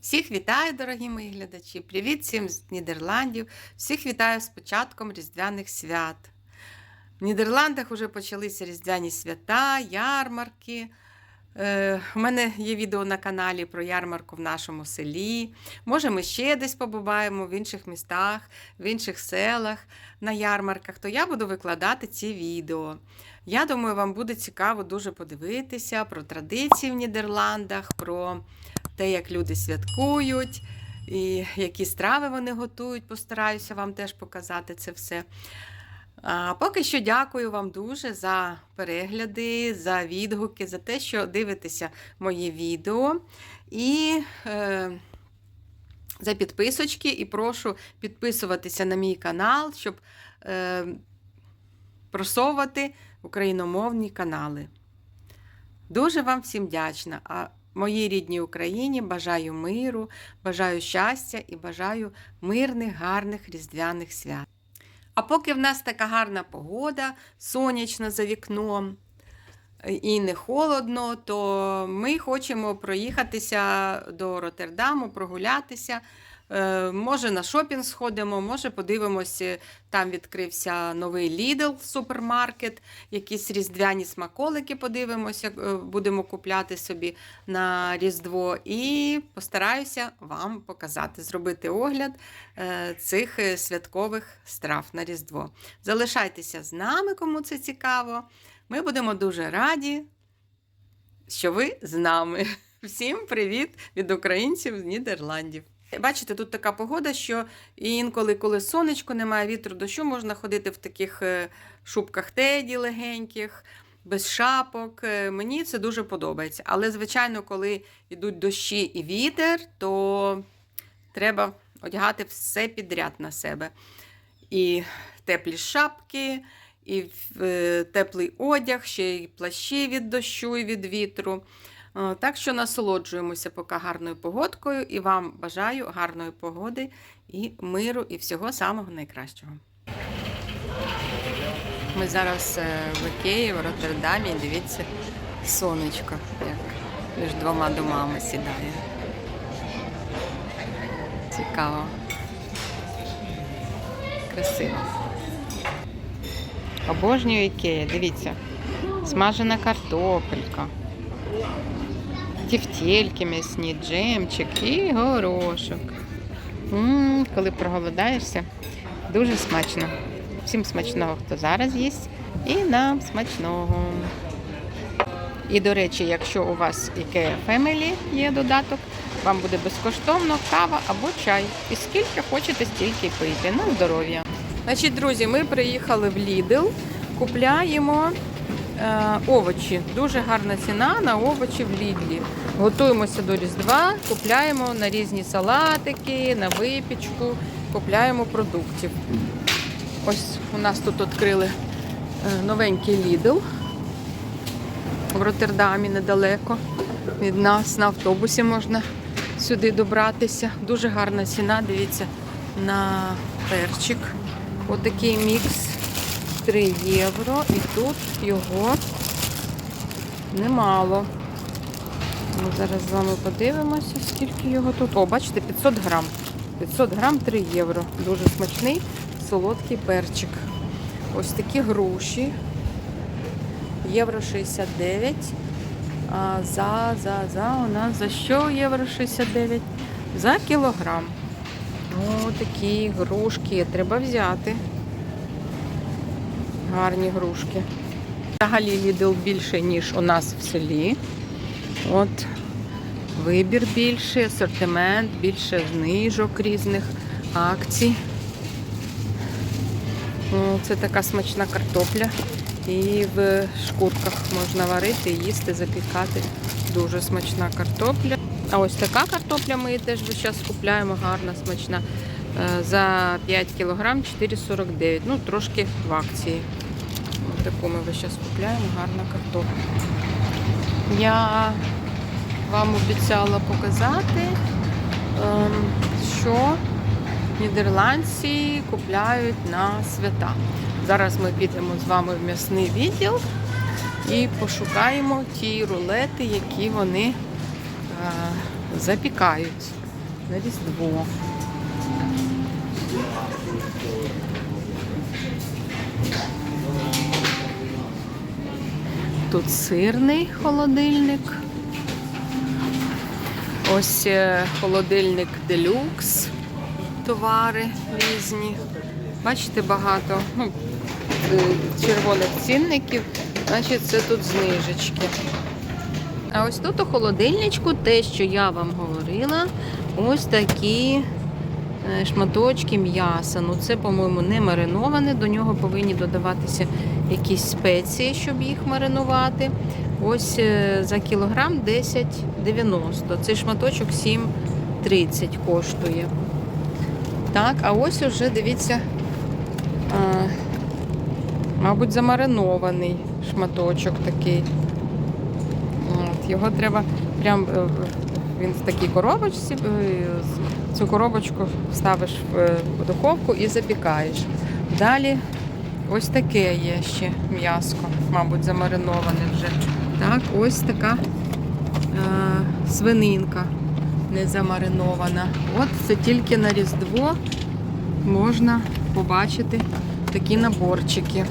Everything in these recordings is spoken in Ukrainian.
Всіх вітаю, дорогі мої глядачі! Привіт всім з Нідерландів! Всіх вітаю з початком Різдвяних свят. В Нідерландах вже почалися Різдвяні свята, ярмарки. Е, у мене є відео на каналі про ярмарку в нашому селі. Може, ми ще десь побуваємо в інших містах, в інших селах на ярмарках, то я буду викладати ці відео. Я думаю, вам буде цікаво дуже подивитися про традиції в Нідерландах, про те, як люди святкують, і які страви вони готують. Постараюся вам теж показати це все. А поки що дякую вам дуже за перегляди, за відгуки, за те, що дивитеся мої відео. І е, за підписочки. І прошу підписуватися на мій канал, щоб е, просовувати україномовні канали. Дуже вам всім вдячна. Моїй рідній Україні бажаю миру, бажаю щастя і бажаю мирних, гарних різдвяних свят. А поки в нас така гарна погода, сонячно за вікном і не холодно, то ми хочемо проїхатися до Роттердаму, прогулятися. Е, Може, на шопінг сходимо, може, подивимося, там відкрився новий Lidl супермаркет, якісь різдвяні смаколики подивимося, е, будемо купляти собі на Різдво. І постараюся вам показати, зробити огляд е, цих е, святкових страв на Різдво. Залишайтеся з нами, кому це цікаво. Ми будемо дуже раді, що ви з нами. Всім привіт від українців з Нідерландів. Бачите, тут така погода, що інколи, коли сонечко немає вітру, дощу, можна ходити в таких е, шубках теді легеньких, без шапок. Е, Мені це дуже подобається. Але, звичайно, коли йдуть дощі і вітер, то треба одягати все підряд на себе. І теплі шапки, і е, теплий одяг, ще й плащі від дощу і від вітру. Е, Так що насолоджуємося поки гарною погодкою і вам бажаю гарної погоди і миру, і всього самого найкращого. Ми зараз е, в Ікеї, в Роттердамі, дивіться, сонечко, як між двома домами сідає. Цікаво. Красиво. Обожнюю Ікея, дивіться. Смажена картопелька тівтєльки м'ясні, джемчик і горошок. М-м, коли проголодаєшся, дуже смачно. Всім смачного, хто зараз їсть, і нам смачного. І, до речі, якщо у вас IKEA Family є додаток, вам буде безкоштовно кава або чай. І скільки хочете, стільки пийте. На здоров'я. Значить, друзі, ми приїхали в Lidl, купляємо овочі. Дуже гарна ціна на овочі в Лідлі. Готуємося до Різдва, купляємо на різні салатики, на випічку, купляємо продуктів. Ось у нас тут відкрили е, новенький Lidl в Роттердамі недалеко. Від нас на автобусі можна сюди добратися. Дуже гарна ціна, дивіться, на перчик. Отакий мікс 3 євро. І тут його немало. Ми зараз з вами подивимося, скільки його тут. О, бачите, 500 грам. 500 грам 3 євро. Дуже смачний, солодкий перчик. Ось такі груші. Євро 69. А за, за, за у нас за що євро 69? За кілограм. О, такі грушки. Треба взяти. Гарні грушки. Взагалі Lidl більше, ніж у нас в селі. От вибір більший, асортимент, більше знижок різних акцій. Це така смачна картопля. І в шкурках можна варити, їсти, запікати. Дуже смачна картопля. А ось така картопля ми теж час купляємо, гарна, смачна. Е, За 5 кг 4,49. Ну, трошки в акції. Таку ми весь час купляємо, гарна картопля. Я вам обіцяла показати, ем, що нідерландці купляють на свята. Зараз ми підемо з вами в м'ясний відділ і пошукаємо ті рулети, які вони е, запікають. на Різдво. Тут сирний холодильник. Ось е, холодильник делюкс, товари різні. Бачите, багато ну, е, червоних цінників, значить це тут знижечки. А ось тут у холодильничку те, що я вам говорила, ось такі шматочки м'яса. Ну це, по-моєму, не мариноване. До нього повинні додаватися якісь спеції, щоб їх маринувати. Ось е, за кілограм 10,90. Цей шматочок 7,30 коштує. Так, а ось уже дивіться, а, мабуть, замаринований шматочок такий. От, його треба прям е, в- він в такій коробочці. е, Цю коробочку ставиш е, в духовку і запікаєш. Далі ось таке є ще м'яско, мабуть, замариноване вже. Так, ось така е, свининка не замаринована. От це тільки на Різдво можна побачити такі наборчики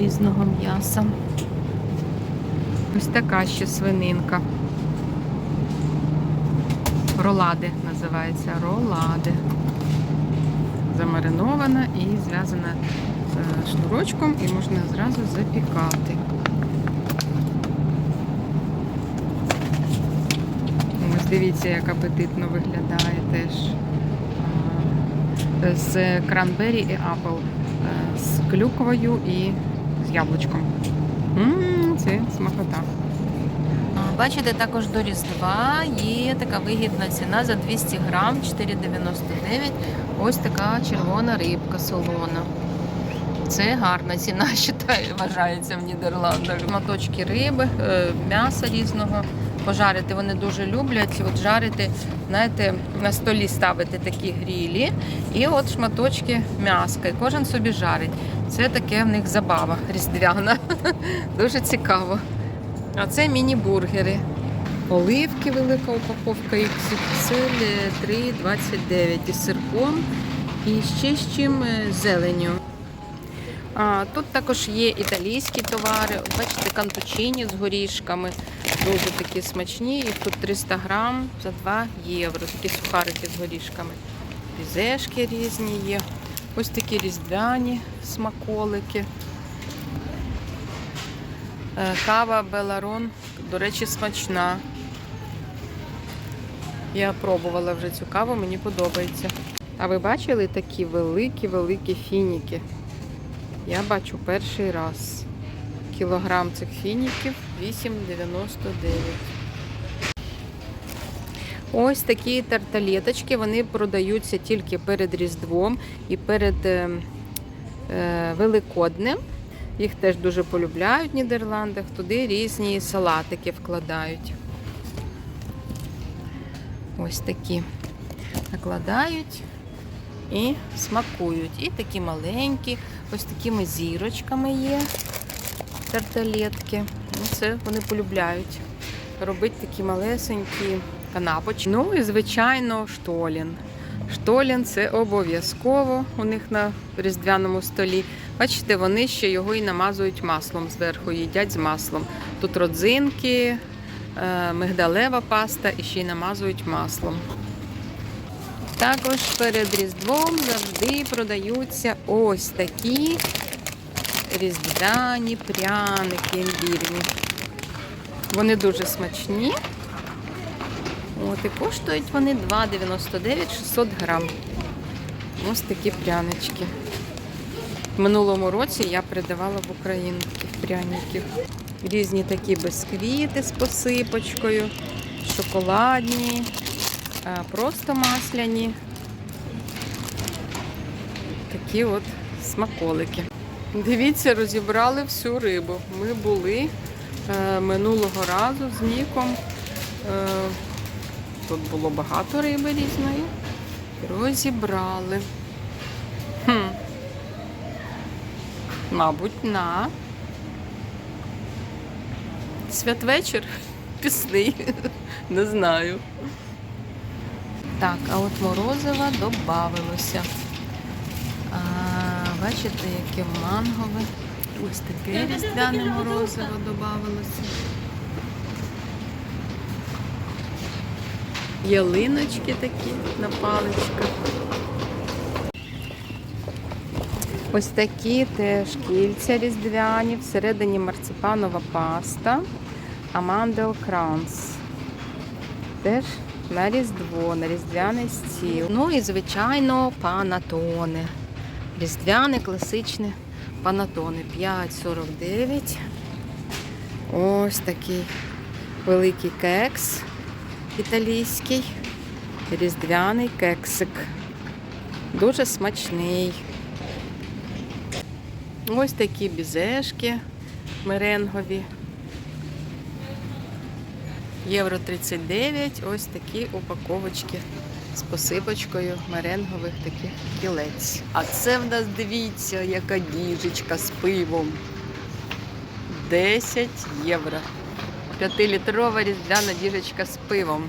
різного м'яса. Ось така ще свининка. Ролади називається ролади. Замаринована і зв'язана е, шнурочком і можна зразу запікати. Ось дивіться, як апетитно виглядає теж. З кранбері і апл, е, з клюквою і з яблучком. М, Це смакота. Бачите, також до Різдва є така вигідна ціна за 200 грам 4,99. Ось така червона рибка солона. Це гарна ціна, вважаю, вважається в Нідерландах. Моточки риби, е, м'яса різного. Пожарити вони дуже люблять. От жарити, знаєте, на столі ставити такі грілі, і от шматочки м'яска. І кожен собі жарить. Це таке в них забава різдвяна. Дуже цікаво. А це міні-бургери. Оливки, велика упаковка XXL 3,29 із сирком і ще з чим е, з зеленню. А, тут також є італійські товари. Бачите, кантучині з горішками. Дуже такі смачні. Їх тут 300 грам за 2 євро. Такі сухарики з горішками. Пізешки різні є. Ось такі різдвяні смаколики. Е, Кава Беларон, до речі, смачна. Я пробувала вже цю каву, мені подобається. А ви бачили такі великі-великі фініки? Я бачу перший раз. Кілограм цих фініків 8,99. Ось такі тарталеточки, вони продаються тільки перед Різдвом і перед е, е, Великоднем. Їх теж дуже полюбляють в Нідерландах. Туди різні салатики вкладають. Ось такі накладають і смакують. І такі маленькі, ось такими зірочками є тарталетки. Ну, Це вони полюбляють. Робити такі малесенькі канапочки. Ну і, звичайно, штолін. Штолін це обов'язково у них на різдвяному столі. Бачите, вони ще його і намазують маслом зверху, їдять з маслом. Тут родзинки, е, мигдалева паста і ще й намазують маслом. Також перед Різдвом завжди продаються ось такі різдвяні пряники імбірні. Вони дуже смачні. От, і коштують вони 2,99 600 грам. Ось такі прянички. В минулому році я придавала в Україну таких пряників. Різні такі бисквіти з посипочкою, шоколадні, просто масляні. Такі от смаколики. Дивіться, розібрали всю рибу. Ми були е, минулого разу з Ніком. Тут було багато риби різної. Розібрали. Хм. Мабуть, на святвечір. підписний. Не знаю. Так, а от морозива додавилося. Бачите, яке мангове. Ось таке різдвяне морозиво додавилося. Ялиночки такі на паличках. Ось такі теж кільця різдвяні, всередині марципанова паста, амандел кранс. Теж на різдво, на різдвяний стіл. Ну і, звичайно, панатони. Різдвяне класичне панатони 5,49. Ось такий великий кекс італійський. Різдвяний кексик. Дуже смачний. Ось такі бізешки меренгові. Євро 39, ось такі упаковочки з посипочкою меренгових таких кілець. А це в нас, дивіться, яка діжечка з пивом. 10 євро. П'ятилітрова різдвяна діжечка з пивом.